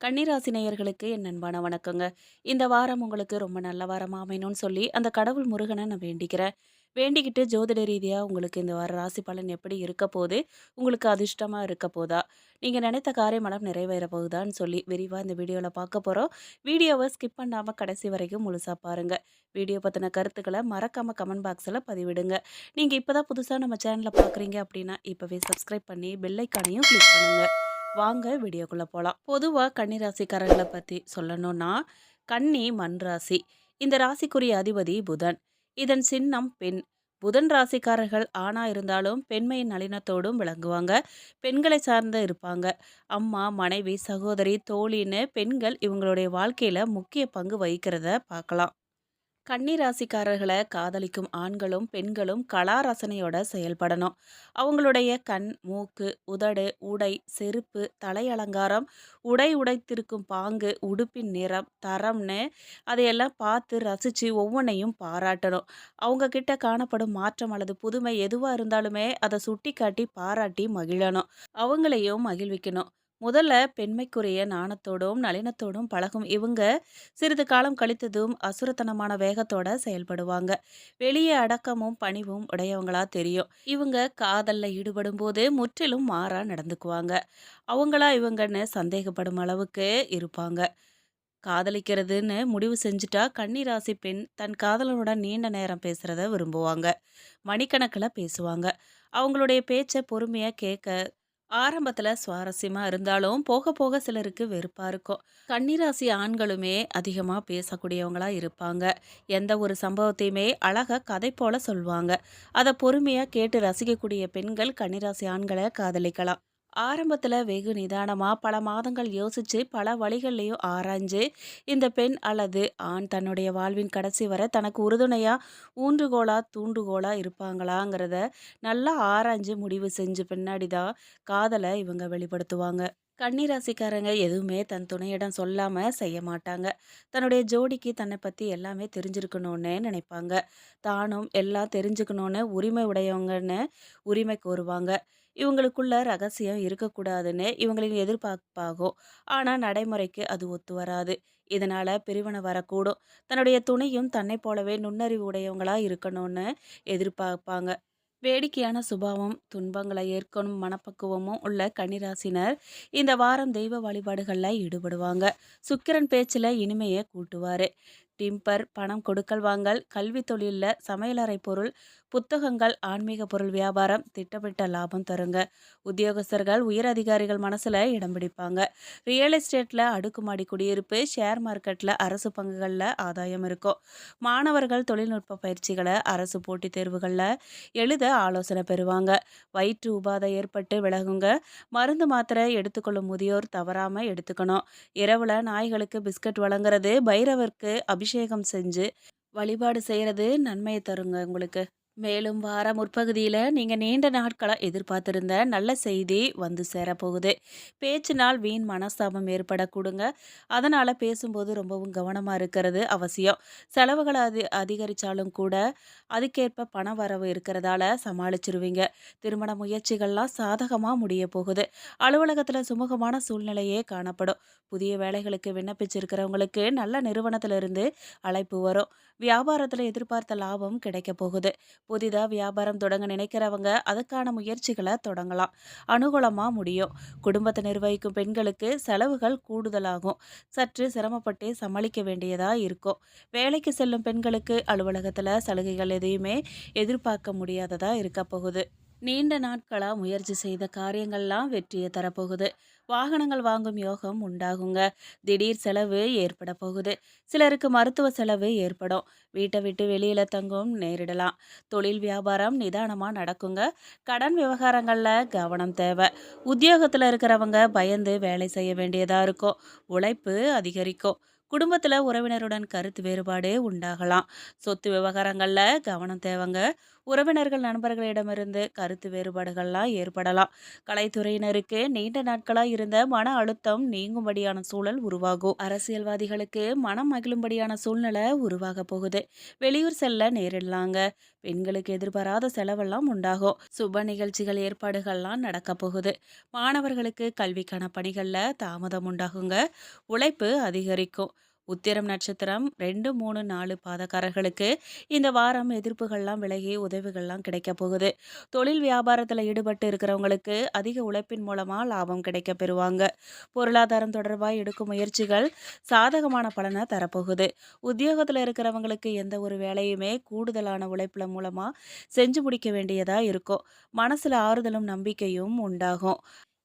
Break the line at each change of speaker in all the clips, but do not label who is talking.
கன்னிராசினியர்களுக்கு என் அன்பான வணக்கங்க. இந்த வாரம் உங்களுக்கு ரொம்ப நல்ல வாரம் அமையணும்னு சொல்லி அந்த கடவுள் முருகனை நான் வேண்டிக்கிறேன். வேண்டிக்கிட்டு ஜோதிட ரீதியாக உங்களுக்கு இந்த வார ராசி பலன் எப்படி இருக்க போது உங்களுக்கு அதிர்ஷ்டமாக இருக்க போதா? நீங்கள் நினைத்த காரியமெல்லாம் நிறைவேற போகுதான்னு சொல்லி விரிவாக இந்த வீடியோவில் பார்க்க போகிறோம் வீடியோவை ஸ்கிப் பண்ணாமல் கடைசி வரைக்கும் முழுசாக பாருங்கள் வீடியோ பற்றின கருத்துக்களை மறக்காமல் கமெண்ட் பாக்ஸில் பதிவிடுங்க. நீங்கள் இப்போ தான் புதுசாக நம்ம சேனலில் பார்க்குறீங்க அப்படின்னா இப்போவே சப்ஸ்கிரைப் பண்ணி பெல்லைக்கானையும் கிளிக் பண்ணுங்கள் வாங்க வீடியோக்குள்ளே போகலாம் பொதுவாக கன்னிராசிக்காரர்களை பற்றி சொல்லணும்னா கன்னி மண் ராசி. இந்த ராசிக்குரிய அதிபதி புதன். இதன் சின்னம் பெண். புதன் ராசிக்காரர்கள் ஆணா இருந்தாலும் பெண்மையின் நளினத்தோடும் விளங்குவாங்க. பெண்களை சார்ந்து இருப்பாங்க. அம்மா மனைவி சகோதரி தோழின்னு பெண்கள் இவங்களுடைய வாழ்க்கையில் முக்கிய பங்கு வகிக்கிறத பார்க்கலாம். கன்னிராசிக்காரர்களை காதலிக்கும் ஆண்களும் பெண்களும் கலா ரசனையோட செயல்படணும். அவங்களுடைய கண் மூக்கு உதடு உடை செருப்பு தலை அலங்காரம் உடை உடைத்திருக்கும் பாங்கு உடுப்பின் நிறம் தரம்னு அதையெல்லாம் பார்த்து ரசித்து ஒவ்வொன்றையும் பாராட்டணும். அவங்க கிட்ட காணப்படும் மாற்றம் அல்லது புதுமை எதுவாக இருந்தாலுமே அதை சுட்டி காட்டி பாராட்டி மகிழணும். அவங்களையும் மகிழ்விக்கணும். முதல்ல பெண்மைக்குரிய நாணத்தோடும் நளினத்தோடும் பழகும் இவங்க சிறிது காலம் கழித்ததும் அசுரத்தனமான வேகத்தோட செயல்படுவாங்க. வெளியே அடக்கமும் பணிவும் உடையவங்களா தெரியும். இவங்க காதல்ல ஈடுபடும் போது முற்றிலும் மாறா நடந்துக்குவாங்க. அவங்களா இவங்கன்னு சந்தேகப்படும் அளவுக்கு இருப்பாங்க. காதலிக்கிறதுன்னு முடிவு செஞ்சுட்டா கன்னிராசி பெண் தன் காதலனுடன் நீண்ட நேரம் பேசுறத விரும்புவாங்க. மணிக்கணக்கில் பேசுவாங்க. அவங்களுடைய பேச்சை பொறுமையாக கேட்க ஆரம்பத்தில் சுவாரஸ்யமாக இருந்தாலும் போக போக சிலருக்கு வெறுப்பாக இருக்கும். கன்னிராசி ஆண்களுமே அதிகமாக பேசக்கூடியவங்களாக இருப்பாங்க. எந்த ஒரு சம்பவத்தையுமே அழகாக கதை போல சொல்லுவாங்க அதை பொறுமையாக கேட்டு ரசிக்கக்கூடிய பெண்கள் கன்னிராசி ஆண்களை காதலிக்கலாம். ஆரம்பத்தில் வெகு நிதானமாக பல மாதங்கள் யோசித்து பல வழிகள்லையும் ஆராய்ஞ்சு இந்த பெண் அல்லது ஆண் தன்னுடைய வாழ்வின் கடைசி வரை தனக்கு உறுதுணையாக ஊன்றுகோலாக தூண்டுகோலாக இருப்பாங்களாங்கிறத நல்லா ஆராய்ஞ்சு முடிவு செஞ்சு பின்னாடி தான் காதலை இவங்க வெளிப்படுத்துவாங்க. கன்னிராசிக்காரங்க எதுவுமே தன் துணையிடம் சொல்லாமல் செய்ய மாட்டாங்க. தன்னுடைய ஜோடிக்கு தன்னை பற்றி எல்லாமே தெரிஞ்சிருக்கணும்னு நினைப்பாங்க. தானும் எல்லாம் தெரிஞ்சுக்கணும்னு உரிமை உடையவங்கன்னு உரிமை கோருவாங்க. இவங்களுக்குள்ள ரகசியம் இருக்கக்கூடாதுன்னு இவங்களின் எதிர்பார்ப்பாகும். ஆனால் நடைமுறைக்கு அது ஒத்து வராது. இதனால் பிரிவினை வரக்கூடும். தன்னுடைய துணையும் தன்னை போலவே நுண்ணறிவு உடையவங்களாக இருக்கணும்னு எதிர்பார்ப்பாங்க. வேடிக்கையான சுபாவம் துன்பங்களை ஏற்கனும் மனப்பக்குவமும் உள்ள கன்னிராசினர் இந்த வாரம் தெய்வ வழிபாடுகளில் ஈடுபடுவாங்க. சுக்கிரன் பேச்சில் இனிமையை கூட்டுவார். டிம்பர் பணம் கொடுக்கல் வாங்கல் கல்வி தொழிலில் சமையலறை பொருள் புத்தகங்கள் ஆன்மீக பொருள் வியாபாரம் திட்டமிட்ட லாபம் தருங்க. உத்தியோகஸ்தர்கள் உயர் அதிகாரிகள் மனசில் இடம் பிடிப்பாங்க. ரியல் எஸ்டேட்டில் அடுக்குமாடி குடியிருப்பு ஷேர் மார்க்கெட்டில் அரசு பங்குகளில் ஆதாயம் இருக்கும். மாணவர்கள் தொழில்நுட்ப பயிற்சிகளை அரசு போட்டித் தேர்வுகளில் எழுத ஆலோசனை பெறுவாங்க. வயிற்று உபாதை ஏற்பட்டு விலகுங்க. மருந்து மாத்திரை எடுத்துக்கொள்ளும் முதியோர் தவறாமல் எடுத்துக்கணும். இரவில் நாய்களுக்கு பிஸ்கட் வழங்குறது பைரவருக்கு அபிஷேகம் செஞ்சு வழிபாடு செய்கிறது நன்மையை தருங்க உங்களுக்கு. மேலும் வார முற்பகுதியில் நீங்கள் நீண்ட நாட்களாக எதிர்பார்த்திருந்த நல்ல செய்தி வந்து சேரப்போகுது. பேச்சினால் வீண் மனஸ்தாபம் ஏற்படக்கூடுங்க. அதனால் பேசும்போது ரொம்பவும் கவனமாக இருக்கிறது அவசியம். செலவுகளை அதி அதிகரித்தாலும் கூட அதுக்கேற்ப பண வரவு இருக்கிறதால சமாளிச்சிருவீங்க. திருமண முயற்சிகள்லாம் சாதகமாக முடிய போகுது. அலுவலகத்தில் சுமூகமான சூழ்நிலையே காணப்படும். புதிய வேலைகளுக்கு விண்ணப்பிச்சிருக்கிறவங்களுக்கு நல்ல நிறுவனத்திலிருந்து அழைப்பு வரும். வியாபாரத்தில் எதிர்பார்த்த லாபம் கிடைக்க போகுது. புதிதாக வியாபாரம் தொடங்க நினைக்கிறவங்க அதுக்கான முயற்சிகளை தொடங்கலாம். அனுகூலமாக முடியும். குடும்பத்தை நிர்வகிக்கும் பெண்களுக்கு செலவுகள் கூடுதலாகும். சற்று சிரமப்பட்டு சமாளிக்க வேண்டியதாக இருக்கும். வேலைக்கு செல்லும் பெண்களுக்கு அலுவலகத்தில் சலுகைகள் எதையுமே எதிர்பார்க்க முடியாததாக இருக்க போகுது. நீண்ட நாட்களாக முயற்சி செய்த காரியங்கள்லாம் வெற்றியை தரப்போகுது. வாகனங்கள் வாங்கும் யோகம் உண்டாகுங்க. திடீர் செலவு ஏற்பட போகுது. சிலருக்கு மருத்துவ செலவு ஏற்படும். வீட்டை விட்டு வெளியில் தங்கும் நேரிடலாம். தொழில் வியாபாரம் நிதானமாக நடக்குங்க. கடன் விவகாரங்களில் கவனம் தேவை. உத்தியோகத்தில் இருக்கிறவங்க பயந்து வேலை செய்ய வேண்டியதாக இருக்கும். உழைப்பு அதிகரிக்கும். குடும்பத்தில் உறவினருடன் கருத்து வேறுபாடு உண்டாகலாம். சொத்து விவகாரங்களில் கவனம் தேவைங்க. உறவினர்கள் நண்பர்களிடமிருந்து கருத்து வேறுபாடுகள்லாம் ஏற்படலாம். கலைத்துறையினருக்கு நீண்ட நாட்களாக இருந்த மன அழுத்தம் நீங்கும்படியான சூழல் உருவாகும். அரசியல்வாதிகளுக்கு மனம் மகிழும்படியான சூழ்நிலை உருவாக போகுது. வெளியூர் செல்ல நேரிடலாங்க. பெண்களுக்கு எதிர்பாராத செலவெல்லாம் உண்டாகும். சுப நிகழ்ச்சிகள் ஏற்பாடுகள்லாம் நடக்க போகுது. மாணவர்களுக்கு கல்விக்கான பணிகளில் தாமதம் உண்டாகுங்க. உழைப்பு அதிகரிக்கும். உத்திரம் நட்சத்திரம் ரெண்டு மூணு நாலு பாதக்காரர்களுக்கு இந்த வாரம் எதிர்ப்புகள்லாம் விலகி உதவிகள்லாம் கிடைக்க போகுது. தொழில் வியாபாரத்தில் ஈடுபட்டு இருக்கிறவங்களுக்கு அதிக உழைப்பின் மூலமாக லாபம் கிடைக்க பெறுவாங்க. பொருளாதாரம் தொடர்பாக எடுக்கும் முயற்சிகள் சாதகமான பலனை தரப்போகுது. உத்தியோகத்தில் இருக்கிறவங்களுக்கு எந்த ஒரு வேலையுமே கூடுதலான உழைப்பில் மூலமாக செஞ்சு முடிக்க வேண்டியதாக இருக்கும். மனசில் ஆறுதலும் நம்பிக்கையும் உண்டாகும்.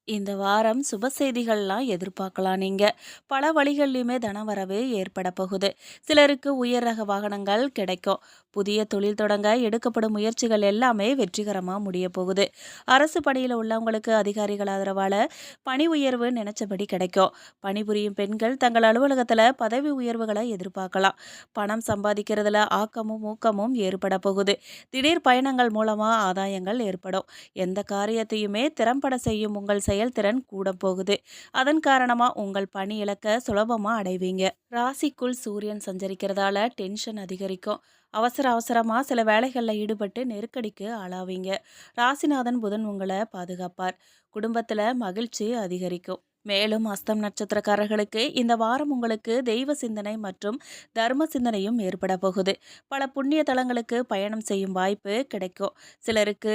இந்த வாரம் சுப செய்திகள்லாம் எதிர்பார்க்கலாம் நீங்க. பல வழிகள்லையுமே தனவரவு ஏற்பட போகுது. சிலருக்கு உயர் ரக வாகனங்கள் கிடைக்கும். புதிய தொழில் தொடங்க எடுக்கப்படும் முயற்சிகள் எல்லாமே வெற்றிகரமாக முடிய போகுது. அரசு பணியில் உள்ளவங்களுக்கு அதிகாரிகள் ஆதரவால் பணி உயர்வு நினைச்சபடி கிடைக்கும். பணிபுரியும் பெண்கள் தங்கள் அலுவலகத்தில் பதவி உயர்வுகளை எதிர்பார்க்கலாம். பணம் சம்பாதிக்கிறதுல ஆக்கமும் ஊக்கமும் ஏற்பட போகுது. திடீர் பயணங்கள் மூலமாக ஆதாயங்கள் ஏற்படும். எந்த காரியத்தையுமே திறம்பட செய்யும் உங்கள் செயல்திறன் கூட போகுது. அதன் காரணமா உங்கள் பணி இலக்க சுலபமா அடைவீங்க. ராசிக்குள் சூரியன் சஞ்சரிக்கிறதால டென்ஷன் அதிகரிக்கும். அவசர அவசரமா சில வேலைகளில் ஈடுபட்டு நெருக்கடிக்கு ஆளாவீங்க. ராசிநாதன் புதன் உங்களை பாதுகாப்பார். குடும்பத்தில் மகிழ்ச்சி அதிகரிக்கும். மேலும் அஸ்தம் நட்சத்திரக்காரர்களுக்கு இந்த வாரம் உங்களுக்கு தெய்வ சிந்தனை மற்றும் தர்ம சிந்தனையும் ஏற்பட போகுது. பல புண்ணிய தலங்களுக்கு பயணம் செய்யும் வாய்ப்பு கிடைக்கும். சிலருக்கு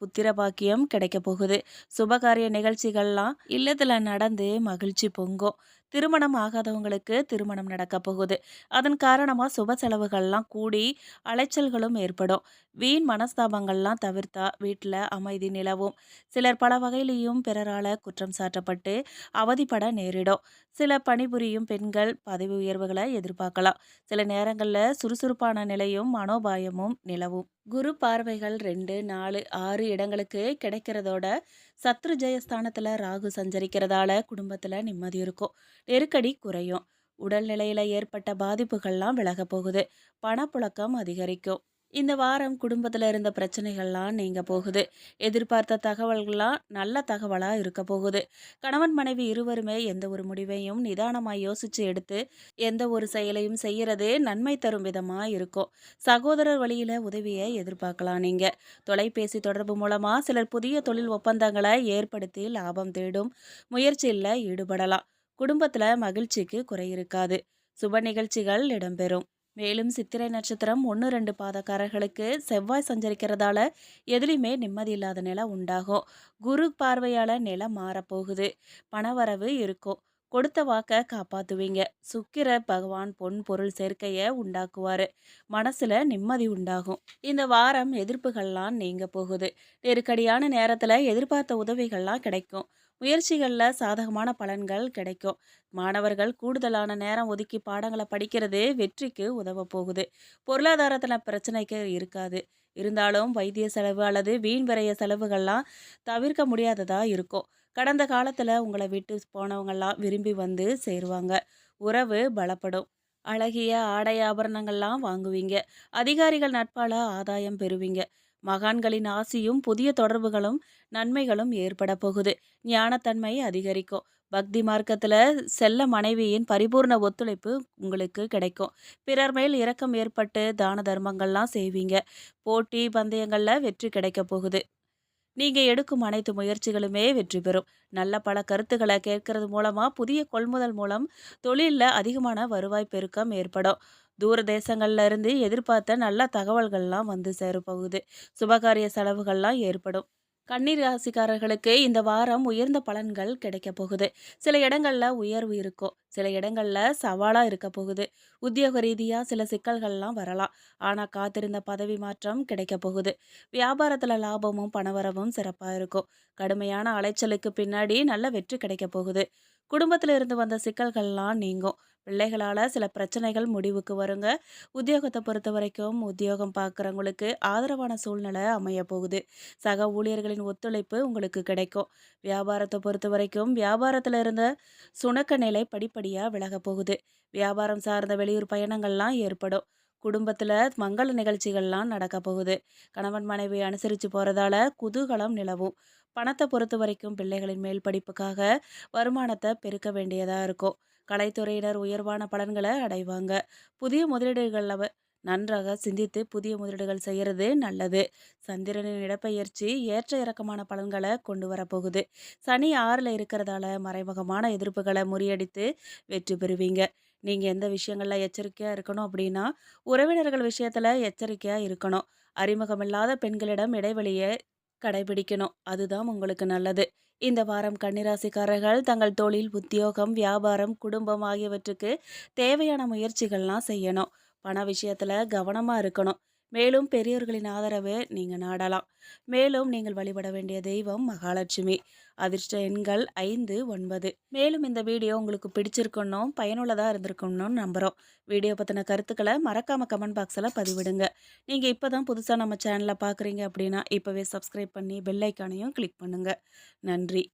புத்திர பாக்கியம் கிடைக்க போகுது. சுபகாரிய நிகழ்ச்சிகள்லாம் இல்லத்தில் நடந்து மகிழ்ச்சி பொங்கும். திருமணம் ஆகாதவங்களுக்கு திருமணம் நடக்க போகுது. அதன் காரணமாக சுப செலவுகள்லாம் கூடி அலைச்சல்களும் ஏற்படும். வீண் மனஸ்தாபங்கள்லாம் தவிர்த்தா வீட்டில் அமைதி நிலவும். சிலர் பல வகையிலையும் பிறரால் குற்றம் சாட்டப்பட்டு அவதிப்பட நேரிடும். சில பணிபுரியும் பெண்கள் பதவி உயர்வுகளை எதிர்பார்க்கலாம். சில நேரங்களில் சுறுசுறுப்பான நிலையும் மனோபாயமும் நிலவும். குரு பார்வைகள் ரெண்டு நாலு ஆறு இடங்களுக்கு கிடைக்கிறதோட சத்ரு ஜெயஸ்தானத்தில் ராகு சஞ்சரிக்கிறதால குடும்பத்தில் நிம்மதி இருக்கும். நெருக்கடி குறையும். உடல்நிலையில் ஏற்பட்ட பாதிப்புகள்லாம் விலக போகுது. பணப்புழக்கம் அதிகரிக்கும். இந்த வாரம் குடும்பத்தில் இருந்த பிரச்சனைகள்லாம் நீங்க போகுது. எதிர்பார்த்த தகவல்கள்லாம் நல்ல தகவலாக இருக்க போகுது. கணவன் மனைவி இருவருமே எந்த ஒரு முடிவையும் நிதானமாக யோசித்து எடுத்து எந்த ஒரு செயலையும் செய்கிறது நன்மை தரும் விதமாக இருக்கும். சகோதரர் வழியில் உதவியை எதிர்பார்க்கலாம் நீங்கள் தொலைபேசி தொடர்பு மூலமாக சிலர் புதிய தொழில் ஒப்பந்தங்களை ஏற்படுத்தி லாபம் தேடும் முயற்சியில் ஈடுபடலாம். குடும்பத்தில் மகிழ்ச்சிக்கு குறை இருக்காது. சுப நிகழ்ச்சிகள் இடம்பெறும். மேலும் சித்திரை நட்சத்திரம் ஒன்று ரெண்டு பாதக்காரர்களுக்கு செவ்வாய் சஞ்சரிக்கிறதால எதுலேயுமே நிம்மதி இல்லாத நிலை உண்டாகும். குரு பார்வையால் நிலை மாறப்போகுது. பணவரவு இருக்கும். கொடுத்த வாக்கை காப்பாத்துவீங்க. சுக்கிர பகவான் பொன் பொருள் சேர்க்கைய உண்டாக்குவாரு. மனசுல நிம்மதி உண்டாகும். இந்த வாரம் எதிர்ப்புகள்லாம் நீங்க போகுது. நெருக்கடியான நேரத்துல எதிர்பார்த்த உதவிகள்லாம் கிடைக்கும். முயற்சிகளில் சாதகமான பலன்கள் கிடைக்கும். மாணவர்கள் கூடுதலான நேரம் ஒதுக்கி பாடங்களை படிக்கிறது வெற்றிக்கு உதவ போகுது. பொருளாதாரத்தில் பிரச்சனைக்கு இருக்காது. இருந்தாலும் வைத்திய செலவு அல்லது வீண் விரைய செலவுகள்லாம் தவிர்க்க முடியாததாக இருக்கும். கடந்த காலத்தில் உங்களை விட்டு போனவங்கள்லாம் விரும்பி வந்து சேருவாங்க. உறவு பலப்படும். அழகிய ஆடை ஆபரணங்கள்லாம் வாங்குவீங்க. அதிகாரிகள் நட்பால் ஆதாயம் பெறுவீங்க. மகான்களின் ஆசியும் புதிய தொடர்புகளும் நன்மைகளும் ஏற்பட போகுது. ஞானத்தன்மை அதிகரிக்கும். பக்தி மார்க்கத்தில் செல்ல மனைவியின் பரிபூர்ண ஒத்துழைப்பு உங்களுக்கு கிடைக்கும். பிறர் மேல் இரக்கம் ஏற்பட்டு தான தர்மங்கள்லாம் செய்வீங்க. போட்டி பந்தயங்களில் வெற்றி கிடைக்க போகுது. நீங்கள் எடுக்கும் அனைத்து முயற்சிகளுமே வெற்றி பெறும். நல்ல பல கருத்துக்களை கேட்கறது மூலமாக புதிய கொள்முதல் மூலம் தொழிலில் அதிகமான வருவாய் பெருக்கம் ஏற்படும். தூர தேசங்கள்ல இருந்து எதிர்பார்த்த நல்ல தகவல்கள்லாம் வந்து சேரப்போகுது. சுபகாரிய செலவுகள்லாம் ஏற்படும். கண்ணீர் ராசிக்காரர்களுக்கு இந்த வாரம் உயர்ந்த பலன்கள் கிடைக்க போகுது. சில இடங்கள்ல உயர்வு இருக்கும். சில இடங்கள்ல சவாலா இருக்க போகுது. உத்தியோக ரீதியா சில சிக்கல்கள்லாம் வரலாம். ஆனா காத்திருந்த பதவி மாற்றம் கிடைக்க போகுது. வியாபாரத்துல லாபமும் பணவரவும் சிறப்பா இருக்கும். கடுமையான அலைச்சலுக்கு பின்னாடி நல்ல வெற்றி கிடைக்க போகுது. குடும்பத்தில் இருந்து வந்த சிக்கல்கள்லாம் நீங்கும். பிள்ளைகளால் சில பிரச்சனைகள் முடிவுக்கு வருங்க. உத்தியோகத்தை பொறுத்த வரைக்கும் உத்தியோகம் பார்க்குறவங்களுக்கு ஆதரவான சூழ்நிலை அமைய போகுது சக ஊழியர்களின் ஒத்துழைப்பு உங்களுக்கு கிடைக்கும். வியாபாரத்தை பொறுத்த வரைக்கும் வியாபாரத்தில் இருந்த சுணக்க நிலை படிப்படியாக விலக போகுது. வியாபாரம் சார்ந்த வெளியூர் பயணங்கள்லாம் ஏற்படும். குடும்பத்தில் மங்கள நிகழ்ச்சிகள்லாம் நடக்க போகுது. கணவன் மனைவி அனுசரித்து போகிறதால குதூகலம் நிலவும். பணத்தை பொறுத்த வரைக்கும் பிள்ளைகளின் மேல் படிப்புக்காக வருமானத்தை பெருக்க வேண்டியதாக இருக்கும். கலைத்துறையினர் உயர்வான பலன்களை அடைவாங்க. புதிய முதலீடுகளில் நன்றாக சிந்தித்து புதிய முதலீடுகள் செய்கிறது நல்லது. சந்திரனின் இடப்பெயர்ச்சி ஏற்ற இறக்கமான பலன்களை கொண்டு வரப்போகுது. சனி ஆறில் இருக்கிறதால மறைமுகமான எதிர்ப்புகளை முறியடித்து வெற்றி பெறுவீங்க. நீங்கள் எந்த விஷயங்களில் எச்சரிக்கையாக இருக்கணும் அப்படின்னா உறவினர்கள் விஷயத்தில் எச்சரிக்கையாக இருக்கணும். அறிமுகமில்லாத பெண்களிடம் இடைவெளியை கடைபிடிக்கணும். அதுதான் உங்களுக்கு நல்லது. இந்த வாரம் கன்னிராசிக்காரர்கள் தங்கள் தொழில் உத்தியோகம் வியாபாரம் குடும்பம் ஆகியவற்றுக்கு தேவையான முயற்சிகள்லாம் செய்யணும். பண விஷயத்தில் கவனமாக இருக்கணும். மேலும் பெரியோர்களின் ஆதரவு நீங்கள் நாடலாம். மேலும் நீங்கள் வழிபட வேண்டிய தெய்வம் மகாலட்சுமி. அதிர்ஷ்ட எண்கள் ஐந்து ஒன்பது. மேலும் இந்த வீடியோ உங்களுக்கு பிடிச்சிருக்கணும் பயனுள்ளதாக இருந்திருக்கணும்னு நம்புகிறோம் வீடியோ பற்றின கருத்துக்களை மறக்காமல் கமெண்ட் பாக்ஸில் பதிவிடுங்க. நீங்கள் இப்போ தான் புதுசாக நம்ம சேனலை பார்க்குறீங்க அப்படின்னா இப்போவே சப்ஸ்கிரைப் பண்ணி பெல்லைக்கானையும் கிளிக் பண்ணுங்கள் நன்றி.